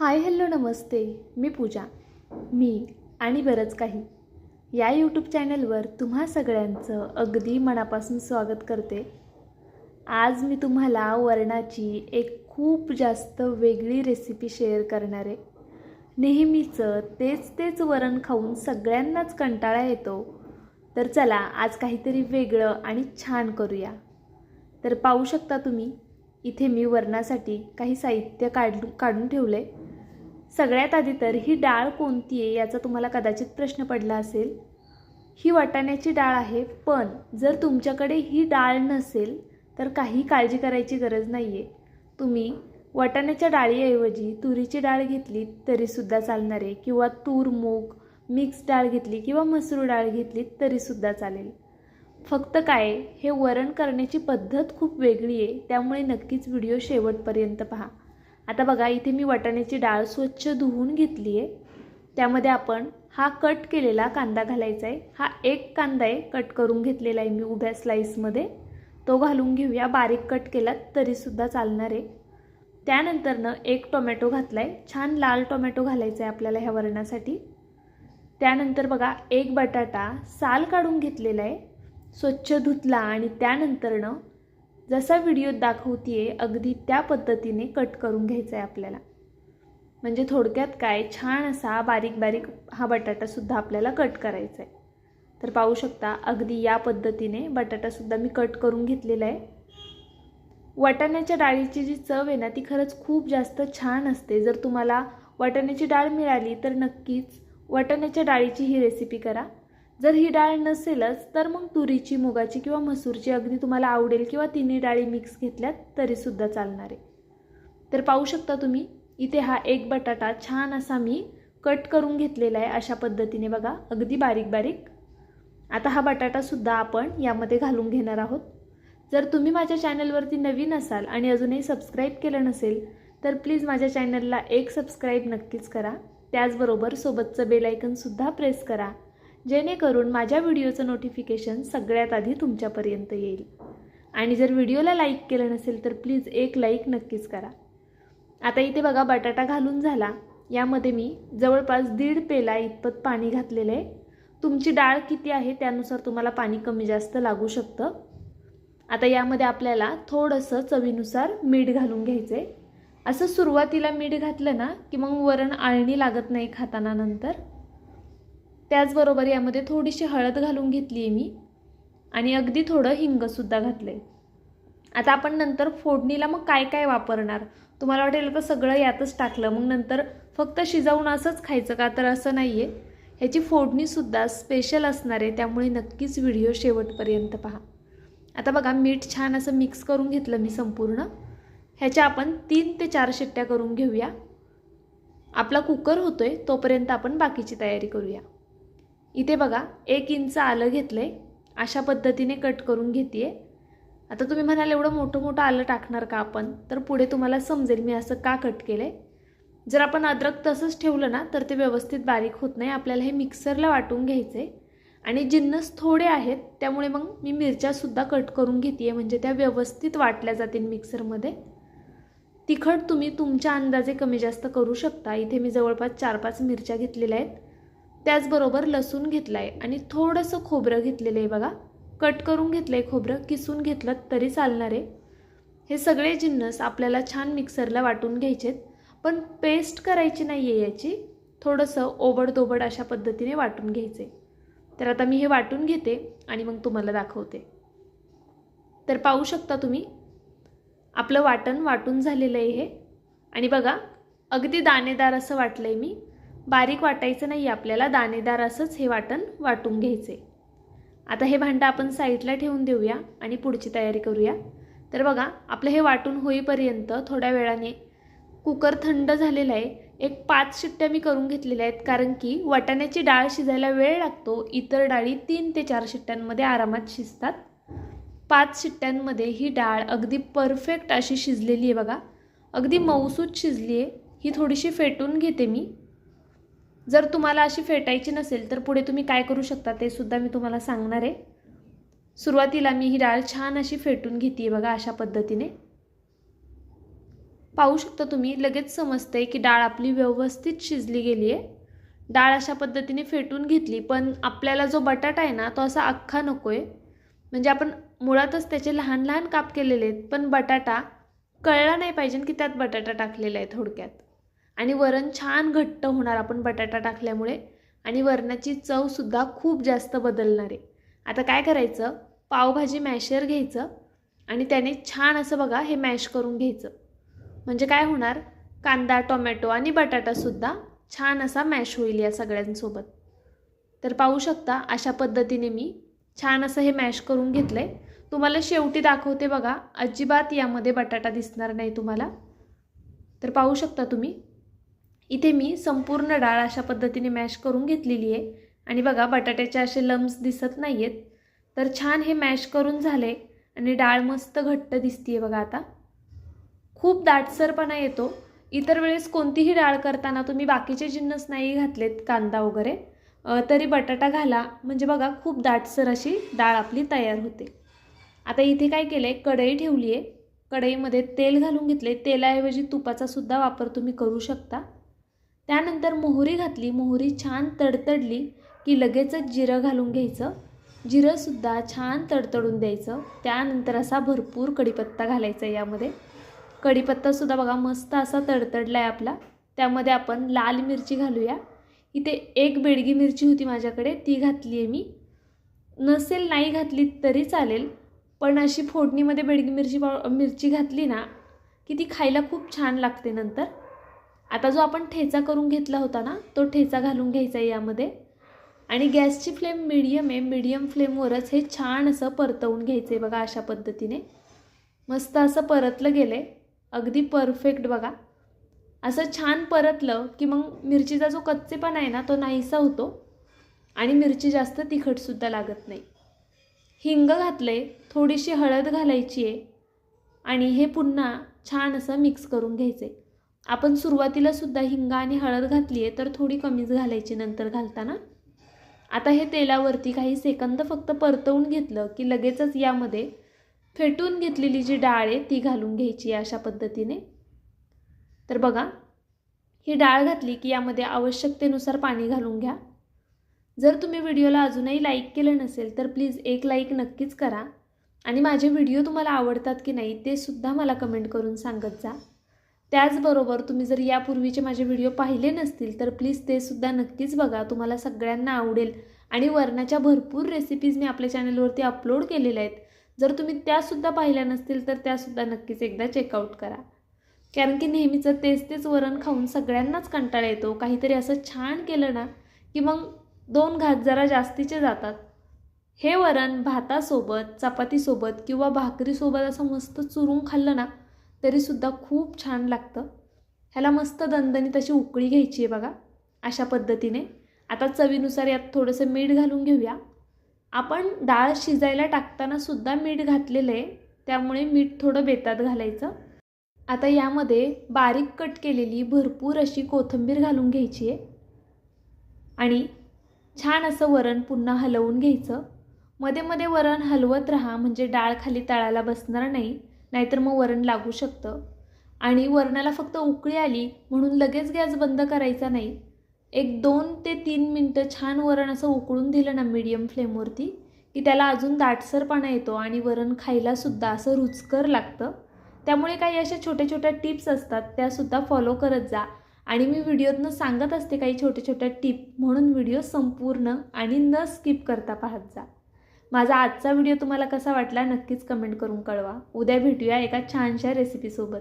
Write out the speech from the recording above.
Hi hello नमस्ते. मी पूजा. मी आणि बरंच काही. या यूट्यूब चॅनलवर तुम्हा सगळ्यांचं अगदी मनापासून स्वागत करते. आज मी तुम्हाला वरणाची एक खूप जास्त वेगळी रेसिपी शेअर करणार आहे. नेहमीचं तेच तेच वरण खाऊन सगळ्यांनाच कंटाळा येतो. तर चला आज काहीतरी वेगळं आणि छान करूया. तर पाहू शकता तुम्ही इथे मी वरणासाठी काही साहित्य काढून ठेवलं आहे सगळ्यात आधी तर ही डाळ कोणती आहे याचा तुम्हाला कदाचित प्रश्न पडला असेल. ही वाटाण्याची डाळ आहे पण जर तुमच्याकडे ही डाळ नसेल तर काही काळजी करायची गरज नाही आहे तुम्ही वाटाण्याच्या डाळीऐवजी तुरीची डाळ घेतली तरीसुद्धा चालणार आहे किंवा तूर मूग मिक्स डाळ घेतली किंवा मसूर डाळ घेतली तरीसुद्धा चालेल. फक्त काय हे वरण करण्याची पद्धत खूप वेगळी आहे त्यामुळे नक्कीच व्हिडिओ शेवटपर्यंत पहा. आता बघा इथे मी वाटाण्याची डाळ स्वच्छ धुवून घेतली आहे त्यामध्ये आपण हा कट केलेला कांदा घालायचा आहे हा एक कांदा आहे कट करून घेतलेला आहे मी उभ्या स्लाईसमध्ये तो घालून घेऊया. बारीक कट केला तरीसुद्धा चालणार आहे. त्यानंतरनं एक टोमॅटो घातला आहे छान लाल टोमॅटो घालायचा आहे आपल्याला ह्या वरणासाठी. त्यानंतर बघा एक बटाटा साल काढून घेतलेला आहे. स्वच्छ धुतला आणि त्यानंतरनं जसा व्हिडिओत दाखवते अगदी त्या पद्धतीने कट करून घ्यायचा आहे आपल्याला. म्हणजे थोडक्यात काय? छान असा बारीक बारीक हा बटाटासुद्धा आपल्याला कट करायचा आहे तर पाहू शकता अगदी या पद्धतीने बटाटासुद्धा मी कट करून घेतलेला आहे. वाटाण्याच्या डाळीची जी चव आहे ना ती खरंच खूप जास्त छान असते. जर तुम्हाला वाटाण्याची डाळ मिळाली तर नक्कीच वाटाण्याच्या डाळीची ही रेसिपी करा. जर ही डाळ नसेलच तर मग तुरीची मुगाची किंवा मसूरची अगदी तुम्हाला आवडेल किंवा तिन्ही डाळी मिक्स घेतल्यात तरीसुद्धा चालणार आहे. तर पाहू शकता तुम्ही इथे हा एक बटाटा छान असा मी कट करून घेतलेला आहे अशा पद्धतीने बघा अगदी बारीक बारीक. आता हा बटाटासुद्धा आपण यामध्ये घालून घेणार आहोत. जर तुम्ही माझ्या चॅनलवरती नवीन असाल आणि अजूनही सबस्क्राईब केलं नसेल तर प्लीज माझ्या चॅनलला एक सबस्क्राईब नक्कीच करा. त्याचबरोबर सोबतचं बेलायकनसुद्धा प्रेस करा. जेणेकरून माझ्या व्हिडिओचं नोटिफिकेशन सगळ्यात आधी तुमच्यापर्यंत येईल. आणि जर व्हिडिओला लाईक केलं नसेल तर प्लीज एक लाईक नक्कीच करा. आता इथे बघा बटाटा घालून झाला. यामध्ये मी जवळपास दीड पेला इतपत पाणी घातलेलं आहे. तुमची डाळ किती आहे त्यानुसार तुम्हाला पाणी कमी जास्त लागू शकतं. आता यामध्ये आपल्याला थोडंसं चवीनुसार मीठ घालून घ्यायचं आहे असं सुरुवातीला मीठ घातलं ना की मग वरण आळणी लागत नाही खाताना नंतर त्याचबरोबर यामध्ये थोडीशी हळद घालून घेतली आहे मी. आणि अगदी थोडं हिंगसुद्धा घातलं आहे आता आपण नंतर फोडणीला मग काय काय वापरणार? तुम्हाला वाटेल तर सगळं यातच टाकलं? मग नंतर फक्त शिजवून असंच खायचं का? तर असं नाही आहे ह्याची फोडणीसुद्धा स्पेशल असणार आहे. त्यामुळे नक्कीच व्हिडिओ शेवटपर्यंत पहा. आता बघा मीठ छान असं मिक्स करून घेतलं मी संपूर्ण. ह्याच्या आपण तीन ते चार शिट्ट्या करून घेऊया. आपला कुकर होतोय तोपर्यंत आपण बाकीची तयारी करूया. इथे बघा एक इंच आलं घेतलं आहे अशा पद्धतीने कट करून घेते आता तुम्ही म्हणाल एवढं मोठं मोठं आलं टाकणार का आपण? तर पुढे तुम्हाला समजेल मी असं का कट केलं आहे जर आपण अद्रक तसंच ठेवलं ना तर ते व्यवस्थित बारीक होत नाही. आपल्याला हे मिक्सरला वाटून घ्यायचं आहे आणि जिन्नस थोडे आहेत त्यामुळे मग मी मिरच्यासुद्धा कट करून घेते म्हणजे त्या व्यवस्थित वाटल्या जातील मिक्सरमध्ये. तिखट तुम्ही तुमच्या अंदाजे कमी जास्त करू शकता. इथे मी जवळपास चार पाच मिरच्या घेतलेल्या आहेत. त्याचबरोबर लसूण घेतला आहे आणि थोडंसं खोबरं घेतलेलं आहे बघा. कट करून घेतलं आहे खोबरं किसून घेतलं तरी चालणार आहे. हे सगळे जिन्नस आपल्याला छान मिक्सरला वाटून घ्यायचेत पण पेस्ट करायची नाही आहे याची. थोडंसं ओबडदोबड अशा पद्धतीने वाटून घ्यायचे तर आता मी हे वाटून घेते आणि मग तुम्हाला दाखवते. तर पाहू शकता तुम्ही आपलं वाटण वाटून झालेलं आहे हे. आणि बघा अगदी दाणेदार असं वाटलं आहे मी. बारीक वाटायचं नाही आपल्याला दाणेदार असंच हे वाटण वाटून घ्यायचे. आता हे भांडं आपण साईडला ठेवून देऊया आणि पुढची तयारी करूया. तर बघा आपलं हे वाटून होईपर्यंत थोड्या वेळाने कुकर थंड झालेला आहे. एक पाच शिट्ट्या मी करून घेतलेल्या आहेत कारण की वाटाण्याची डाळ शिजायला वेळ लागतो. इतर डाळी तीन ते चार शिट्ट्यांमध्ये आरामात शिजतात. पाच शिट्ट्यांमध्ये ही डाळ अगदी परफेक्ट अशी शिजलेली आहे बघा. अगदी मऊसूत शिजली आहे. ही थोडीशी फेटून घेते मी. जर तुम्हाला अशी फेटायची नसेल तर पुढे तुम्ही काय करू शकता ते सुद्धा मी तुम्हाला सांगणार आहे. सुरुवातीला मी ही डाळ छान अशी फेटून घेते बघा अशा पद्धतीने. पाहू शकता तुम्ही लगेच समजते की डाळ आपली व्यवस्थित शिजली गेली आहे डाळ अशा पद्धतीने फेटून घेतली पण आपल्याला जो बटाटा आहे ना तो असा अख्खा नको आहे म्हणजे आपण मुळातच त्याचे लहान लहान काप केलेले आहेत पण बटाटा कळला नाही पाहिजे की त्यात बटाटा टाकलेला आहे थोडक्यात. आणि वरण छान घट्ट होणार आपण बटाटा टाकल्यामुळे. आणि वरणाची चवसुद्धा खूप जास्त बदलणार आहे. आता काय करायचं? पावभाजी मॅशर घ्यायचं आणि त्याने छान असं बघा हे मॅश करून घ्यायचं. म्हणजे काय होणार? कांदा टोमॅटो आणि बटाटासुद्धा छान असा मॅश होईल या सगळ्यांसोबत. तर पाहू शकता अशा पद्धतीने मी छान असं हे मॅश करून घेतलं आहे तुम्हाला शेवटी दाखवते बघा अजिबात यामध्ये बटाटा दिसणार नाही तुम्हाला. तर पाहू शकता तुम्ही इथे मी संपूर्ण डाळ अशा पद्धतीने मॅश करून घेतलेली आहे. आणि बघा बटाट्याचे असे लम्स दिसत नाही आहेत तर छान हे मॅश करून झाले आणि डाळ मस्त घट्ट दिसतीये बघा आता. खूप दाटसरपणा येतो. इतर वेळेस कोणतीही डाळ करताना तुम्ही बाकीचे जिन्नस नाही घातलेत कांदा वगैरे तरी बटाटा घाला. म्हणजे बघा खूप दाटसर अशी डाळ आपली तयार होते. आता इथे काय केलं आहे कढई ठेवली आहे कढईमध्ये तेल घालून घेतले तेलाऐवजी तुपाचा सुद्धा वापर तुम्ही करू शकता. त्यानंतर मोहरी घातली मोहरी छान तडतडली की लगेचच जिरं घालून घ्यायचं. जिरंसुद्धा छान तडतडून द्यायचं. त्यानंतर असा भरपूर कढीपत्ता घालायचा यामध्ये. कढीपत्तासुद्धा बघा मस्त असा तडतडला आहे आपला. त्यामध्ये आपण लाल मिरची घालूया. इथे एक बेडगी मिरची होती माझ्याकडे ती घातली आहे मी. नसेल नाही घातली तरी चालेल पण अशी फोडणीमध्ये बेडगी मिरची पाव मिरची घातली ना की ती खायला खूप छान लागते नंतर. आता जो आपण ठेचा करून घेतला होता ना तो ठेचा घालून घ्यायचा आहे यामध्ये. आणि गॅसची फ्लेम मिडियम आहे. मिडियम फ्लेमवरच हे छान असं परतवून घ्यायचं आहे बघा अशा पद्धतीने. मस्त असं परतलं गेलं आहे अगदी परफेक्ट बघा. असं छान परतलं की मग मिरचीचा जो कच्चेपणा आहे ना तो नाहीसा होतो. आणि मिरची जास्त तिखटसुद्धा लागत नाही. हिंग घातलं आहे थोडीशी हळद घालायची आहे. आणि हे पुन्हा छान असं मिक्स करून घ्यायचं आहे आपण सुरुवातीला सुद्धा हिंग आणि हळद घातली आहे तर थोडी कमीच घालायची नंतर घालताना. आता हे तेलावरती काही सेकंद फक्त परतवून घेतलं की लगेचच यामध्ये फेटून घेतलेली जी डाळ आहे ती घालून घ्यायची अशा पद्धतीने. तर बघा ही डाळ घातली की यामध्ये आवश्यकतेनुसार पाणी घालून घ्या. जर तुम्ही व्हिडिओला अजूनही लाईक केलं नसेल तर प्लीज एक लाईक नक्कीच करा. आणि माझे व्हिडिओ तुम्हाला आवडतात की नाही ते सुद्धा मला कमेंट करून सांगत जा. त्याचबरोबर तुम्ही जर यापूर्वीचे माझे व्हिडिओ पाहिले नसतील तर प्लीज ते सुद्धा नक्कीच बघा. तुम्हाला सगळ्यांना आवडेल. आणि वरणाच्या भरपूर रेसिपीज मी आपल्या चॅनलवरती अपलोड केलेल्या आहेत. जर तुम्ही त्यासुद्धा पाहिल्या नसतील तर त्यासुद्धा नक्कीच एकदा चेकआउट करा. कारण की नेहमीचं तेच तेच वरण खाऊन सगळ्यांनाच कंटाळा येतो काहीतरी असं छान केलं ना की मग दोन घात जरा जास्तीचे जातात. हे वरण भातासोबत चपातीसोबत किंवा भाकरीसोबत असं मस्त चुरून खाल्लं ना तरीसुद्धा खूप छान लागतं. ह्याला मस्त दणदणीत अशी उकळी घ्यायची आहे बघा अशा पद्धतीने. आता चवीनुसार यात थोडंसं मीठ घालून घेऊया. आपण डाळ शिजायला टाकताना सुद्धा मीठ घातलेलं आहे त्यामुळे मीठ थोडं बेतात घालायचं. आता यामध्ये बारीक कट केलेली भरपूर अशी कोथिंबीर घालून घ्यायची आहे. आणि छान असं वरण पुन्हा हलवून घ्यायचं. मध्ये मध्ये वरण हलवत राहा म्हणजे डाळ खाली तळाला बसणार नाही. नाहीतर मग वरण लागू शकतं. आणि वरणाला फक्त उकळी आली म्हणून लगेच गॅस बंद करायचा नाही. एक दोन ते तीन मिनटं छान वरण असं उकळून दिलं ना मीडियम फ्लेमवरती की त्याला अजून दाटसरपणा येतो आणि वरण खायलासुद्धा असं रुचकर लागतं. त्यामुळे काही अशा छोट्या छोट्या टिप्स असतात त्यासुद्धा फॉलो करत जा. आणि मी व्हिडिओतनं सांगत असते काही छोट्या छोट्या टिप म्हणून व्हिडिओ संपूर्ण आणि न स्किप करता पाहत जा. माझा आजचा व्हिडिओ तुम्हाला कसा वाटला नक्कीच कमेंट करून कळवा. उद्या भेटूया एका छानशा रेसिपीसोबत